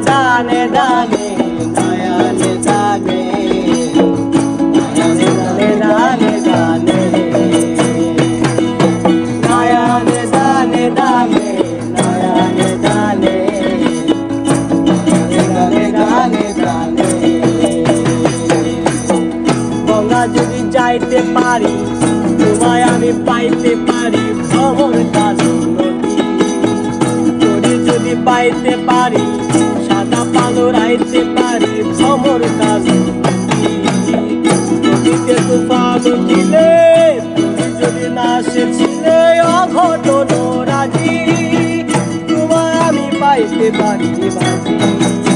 জানে যদি যাইতে পারি তোমায় আমি পাইতে পারি উড়াইতে পারি, সাদা পাল আইতে পারি, ভ্রমর কাজে নদীতে দিলে যদি না অঘটন রাজি। তোমার আমি পাইতে পারি, বাজি।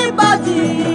anybody.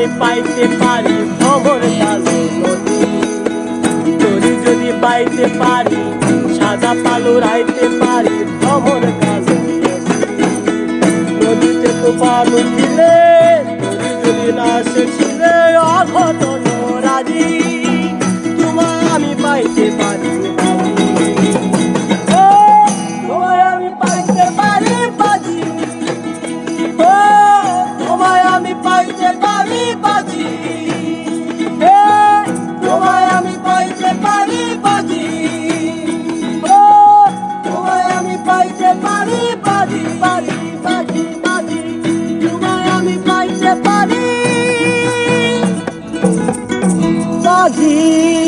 আমি পাইতে পারি ভ্রমর কালো নদী। তোরে যদি পাইতে পারি সাদা পালো রাইতে পারি ভ্রমর কালো নদীতে তো পালো Brasil.